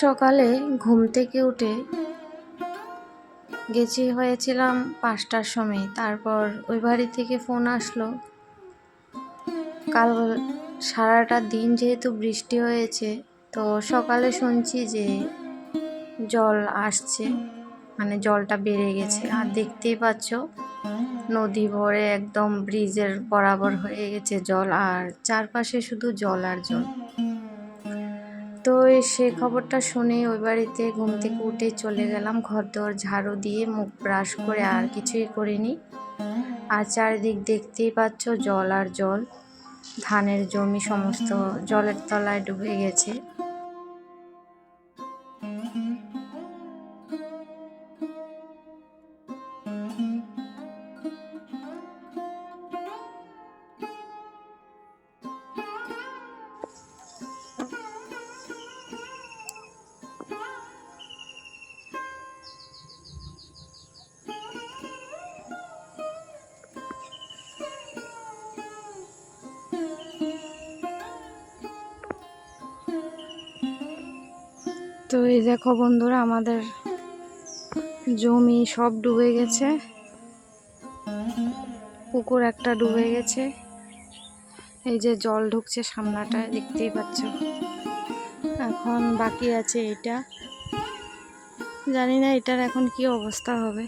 সকালে ঘুম থেকে উঠে গেছি, হয়েছিলাম পাঁচটার সময়। তারপর ওই বাড়ি থেকে ফোন আসলো, কাল সারাটা দিন যেহেতু বৃষ্টি হয়েছে, তো সকালে শুনছি যে জল আসছে। মানে জলটা বেড়ে গেছে। আর দেখতেই পাচ্ছ নদী ভরে একদম ব্রিজের বরাবর হয়ে গেছে জল আর চারপাশে শুধু জল আর জল। তো সে খবরটা শুনে ওই বাড়িতে ঘুম থেকে উঠে চলে গেলাম ঘর দর ঝাড়ু দিয়ে মুখ ব্রাশ করে আর কিছুই করিনি। আর চারিদিক দেখতেই পাচ্ছ জল আর জল ধানের জমি সমস্ত জলের তলায় ডুবে গেছে। তো এই দেখো বন্ধুরা, আমাদের জমি সব ডুবে গেছে। পুকুর একটা ডুবে গেছে। এই যে জল ঢুকছে সামনাটায় দেখতেই পাচ্ছ। এখন বাকি আছে এটা। জানি না এটার এখন কি অবস্থা হবে।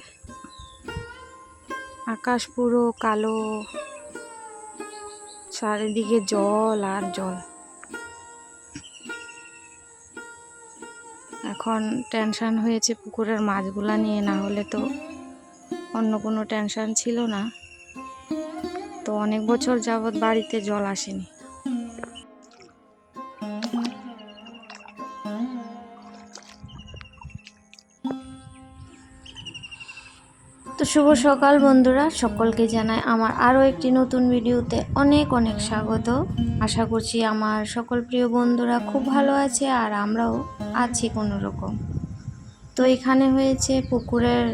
আকাশ পুরো কালো, চারিদিকে জল আর জল। এখন টেনশান হয়েছে পুকুরের মাছগুলা নিয়ে, না হলে তো অন্য কোনো টেনশান ছিল না। তো অনেক বছর যাবৎ বাড়িতে জল আসেনি। শুভ সকাল বন্ধুরা। সকলকে জানাই আমার আরও একটি নতুন ভিডিওতে অনেক অনেক স্বাগত। আশা করছি আমার সকল প্রিয় বন্ধুরা খুব ভালো আছে আর আমরাও আছি কোনো রকম তো এখানে হয়েছে পুকুরের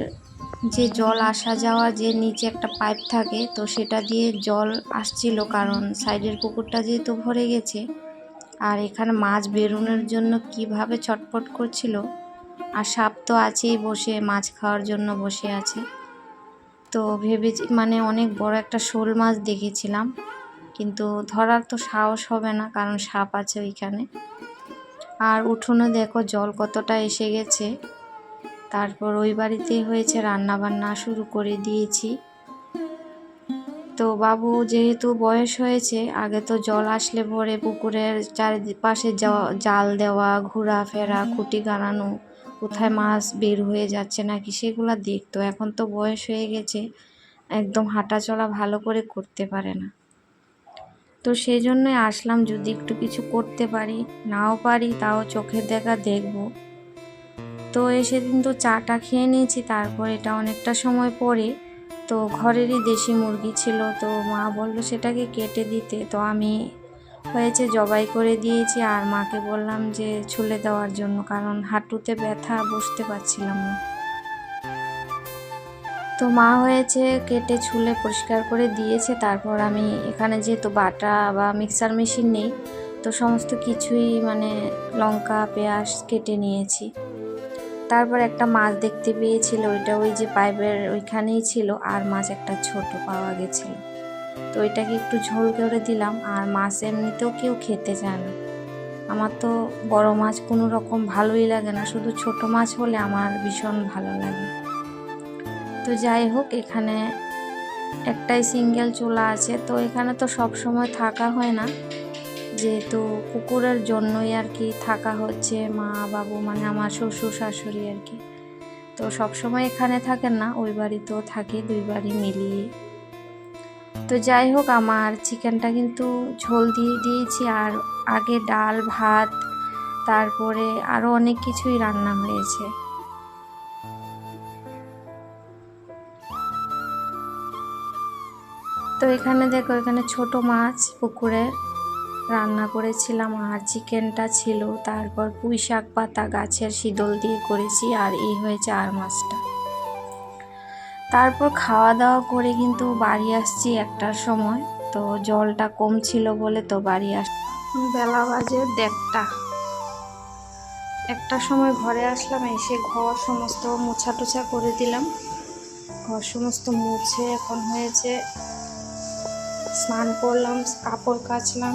যে জল আসা যাওয়া, যে নিচে একটা পাইপ থাকে, তো সেটা দিয়ে জল আসছিল কারণ সাইডের পুকুরটা যেহেতু ভরে গেছে। আর এখানে মাছ বেরোনোর জন্য কীভাবে ছটফট করছিল, আর সাপ তো আছেই বসে, মাছ খাওয়ার জন্য বসে আছে। তো ভেবে মানে অনেক বড় একটা শোল মাছ দেখেছিলাম। কিন্তু ধরার তো সাহস হবে না, কারণ সাপ আছে ওইখানে। আর উঠোনে দেখো জল কতটা এসে গেছে। তারপর ওই বাড়িতেই হয়েছে রান্না বান্না শুরু করে দিয়েছি। তো বাবু যেহেতু বয়স হয়েছে, আগে তো জল আসলে পরে পুকুরের চারিপাশে জাল দেওয়া, ঘোরাফেরা, খুঁটি গাড়ানো কোথায় মাছ বের হয়ে যাচ্ছে নাকি সেগুলো দেখতো। এখন তো বয়স হয়ে গেছে, একদম হাঁটা চলা ভালো করে করতে পারে না। তো সেই জন্যই আসলাম, যদি একটু কিছু করতে পারি, নাও পারি, তাও চোখের দেখা দেখব। তো এসে কিন্তু চাটা খেয়ে নিয়েছি, তারপর এটা অনেকটা সময় পরে তো ঘরেরই দেশি মুরগি ছিল, তো মা বলল সেটাকে কেটে দিতে। তো আমি হয়েছে, জবাই করে দিয়েছি। আর মাকে বললাম যে, ছুলে দেওয়ার জন্য, কারণ হাঁটুতে ব্যথা বসতে পারছিলাম না। তো মা হয়েছে, কেটে, ছুলে পরিষ্কার করে দিয়েছে। তারপর আমি এখানে যেহেতু বাটা বা মিক্সার মেশিন নেই, তো সমস্ত কিছুই মানে লঙ্কা, পেঁয়াজ কেটে নিয়েছি। তারপর একটা মাছ দেখতে পেয়েছিল, ওইটা ওই যে পাইপের ওইখানেই ছিল। আর মাছ একটা ছোট পাওয়া গেছিল। তো এটাকে একটু ঝোল করে দিলাম। আর মাছ এমনিতেও কেউ খেতে চায় না। আমার তো বড় মাছ কোনো রকম ভালোই লাগে না। শুধু ছোট মাছ হলে আমার ভীষণ ভালো লাগে। তো যাই হোক, এখানে একটাই সিঙ্গেল চুলা আছে। তো এখানে তো সব সময় থাকা হয় না। যেহেতু কুকুরের জন্যই আর কি থাকা হচ্ছে মা, বাবু মানে আমার শ্বশুর, শাশুড়ি আর কি। তো সব সময় এখানে থাকেন না। ওই বাড়িতেও থাকে, দুই বাড়ি মিলিয়ে। তো যাই হোক, আমার চিকেনটা কিন্তু ঝোল দিয়ে দিয়েছি আর আগে ডাল, ভাত, তারপরে আরও অনেক কিছুই রান্না হয়েছে। তো এখানে দেখো, এখানে ছোট মাছ পুকুরে রান্না করেছিলাম আর চিকেনটা ছিল। তারপর পুঁই শাক পাতা গাছের শীতল দিয়ে করেছি আর এই হয়েছে আর মাছটা। তারপর খাওয়া দাওয়া করে কিন্তু বাড়ি আসছি একটার সময়। তো জলটা কম ছিল বলে তো বাড়ি আস বেলা বাজে দেড়টা। একটা সময় ঘরে আসলাম, এসে ঘর সমস্ত মোছা টোছা করে দিলাম। ঘর সমস্ত মুছে এখন হয়েছে। স্নান করলাম, কাপড় কাচলাম,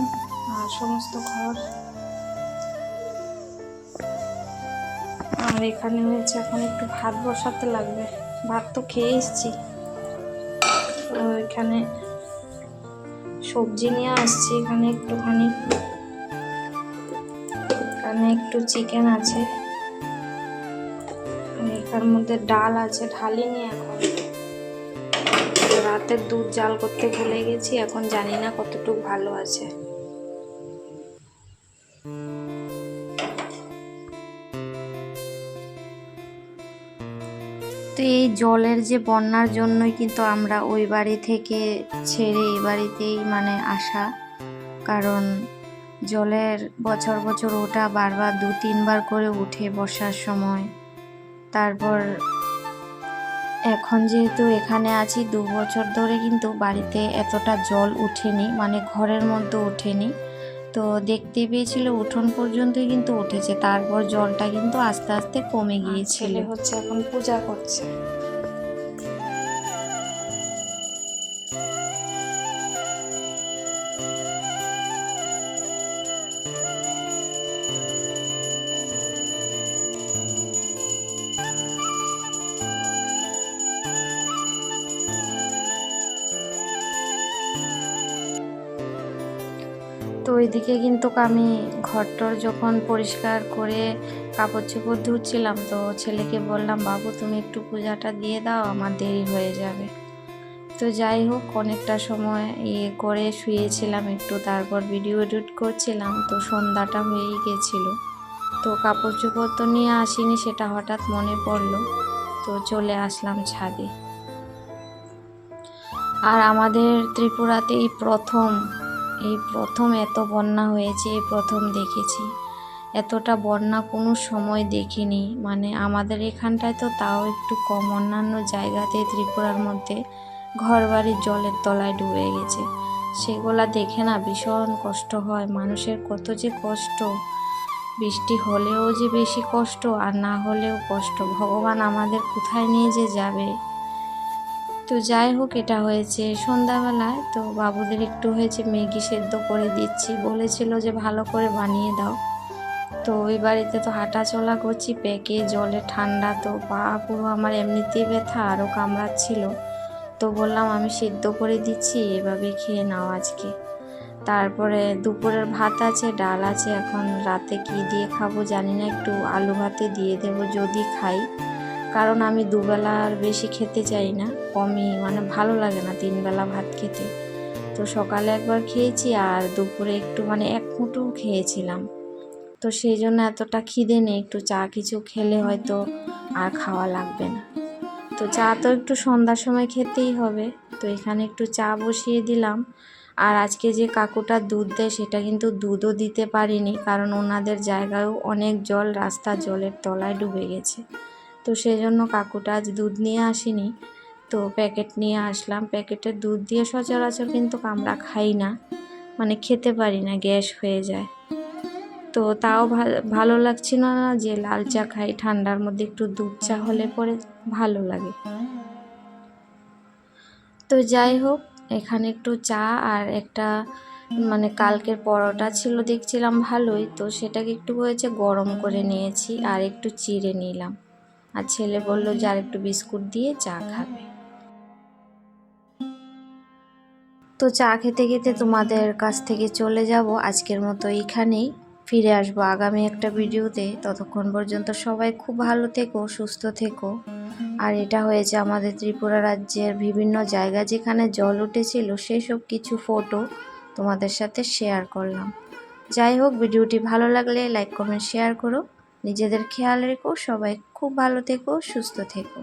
আর সমস্ত ঘর। আর এখানে হয়েছে এখন একটু ভাত বসাতে লাগবে। ভাত তো খেয়ে এসছি। এখানে সবজি নিয়ে আসছি, এখানে একটুখানি। এখানে একটু চিকেন আছে। এখার মধ্যে ডাল আছে ঢালিনি এখন। রাতের দুধ জাল করতে ভুলে গেছি, এখন জানি না কতটুকু ভালো আছে। তো এই জলের যে বন্যার জন্যই কিন্তু আমরা ওই বাড়ি থেকে ছেড়ে এই বাড়িতেই মানে আসা। কারণ জলের বছর বছর ওটা বারবার দু, তিনবার করে উঠে বর্ষার সময়। তারপর এখন যেহেতু এখানে আছি, দু বছর ধরে কিন্তু বাড়িতে এতটা জল উঠেনি মানে ঘরের মধ্যে ওঠেনি। তো দেখতে পেয়েছিল উঠোন পর্যন্তই কিন্তু উঠেছে তারপর জলটা কিন্তু আস্তে আস্তে কমে গিয়েছিল। হচ্ছে এখন পূজা করছে। ওইদিকে কিন্তু আমি ঘরটর যখন পরিষ্কার করে কাপড় চোপড় ধুচ্ছিলাম, তো ছেলেকে বললাম, বাবু, তুমি একটু পূজাটা দিয়ে দাও, আমার দেরি হয়ে যাবে। তো যাই হোক, অনেকটা সময় ইয়ে করে শুয়েছিলাম একটু, তারপর ভিডিও এডিট করছিলাম, তো সন্ধ্যাটা হয়েই গেছিল। তো কাপড় চোপড় তো নিয়ে আসিনি, সেটা হঠাৎ মনে পড়ল, তো চলে আসলাম ছাদে। আর আমাদের ত্রিপুরাতেই প্রথম এই প্রথম এত বন্যা হয়েছে, এই প্রথম দেখেছি। এতটা বন্যা কোনো সময় দেখিনি। মানে আমাদের এখানটায় তো তাও একটু কম, অন্যান্য জায়গাতে ত্রিপুরার মধ্যে ঘরবাড়ির জলের তলায় ডুবে গেছে। সেগুলা দেখে না ভীষণ কষ্ট হয়। মানুষের কত যে কষ্ট। বৃষ্টি হলেও যে বেশি কষ্ট, আর না হলেও কষ্ট। ভগবান আমাদের কোথায় নিয়ে যে যাবে? তো যাই হোক, এটা হয়েছে সন্ধ্যাবেলায় তো বাবুদের একটু হয়েছে ম্যাগি সেদ্ধ করে দিচ্ছি। বলেছিল যে ভালো করে বানিয়ে দাও। তো ওই বাড়িতে তো হাঁটা চলা করছি, পেকে জলে ঠান্ডা। তো পা পুরো আমার এমনিতেই ব্যথা, আরও কামড়াচ্ছিল। তো বললাম, আমি সিদ্ধ করে দিচ্ছি, এভাবে খেয়ে নাও আজকে। তারপরে দুপুরের ভাত আছে, ডাল আছে। এখন রাতে কি দিয়ে খাব জানি না, একটু আলু ভাতে দিয়ে দেবো, যদি খাই। কারণ আমি দুবেলা আর বেশি খেতে চাই না। কমই মানে ভালো লাগে না তিনবেলা ভাত খেতে। তো সকালে একবার খেয়েছি আর দুপুরে একটু মানে এক মুঠো খেয়েছিলাম। তো সেই জন্য এতটা খিদে নেই, একটু চা কিছু খেলে হয়তো আর খাওয়া লাগবে না। তো চা তো একটু সন্ধ্যার সময় খেতেই হবে। তো এখানে একটু চা বসিয়ে দিলাম। আর আজকে যে কাকুটা দুধ দেয়, সেটা কিন্তু দুধও দিতে পারিনি। কারণ ওনাদের জায়গায়ও অনেক জল রাস্তা জলের তলায় ডুবে গেছে। তো সেই জন্য কাকুটা আজ দুধ নিয়ে আসেনি। তো প্যাকেট নিয়ে আসলাম। প্যাকেটের দুধ দিয়ে সচরাচর কিন্তু আমরা খাই না। মানে খেতে পারি না, গ্যাস হয়ে যায়। তো তাও ভালো লাগছিল না যে লাল চা খাই, ঠান্ডার মধ্যে একটু দুধ চা হলে পরে ভালো লাগে। তো যাই হোক, এখানে একটু চা আর একটা মানে কালকের পরোটা ছিল, দেখছিলাম ভালোই। তো সেটাকে একটু হয়েছে গরম করে নিয়েছি আর একটু চিড়ে নিলাম। আর ছেলে বলল, যে আর একটু বিস্কুট দিয়ে চা খাবে তো চা খেতে খেতে তোমাদের কাছ থেকে চলে যাব। আজকের মতো এইখানেই। ফিরে আসব আগামী একটা ভিডিওতে। ততক্ষণ পর্যন্ত সবাই খুব ভালো থেকো, সুস্থ থেকো। আর এটা হয়েছে আমাদের ত্রিপুরা রাজ্যের বিভিন্ন জায়গা যেখানে জল উঠেছিল, সেসব কিছু ফটো তোমাদের সাথে শেয়ার করলাম। যাই হোক, ভিডিওটি ভালো লাগলে লাইক কমেন্ট শেয়ার করো। নিজেদের খেয়াল রেখো সবাই খুব ভালো থেকো সুস্থ থেকো।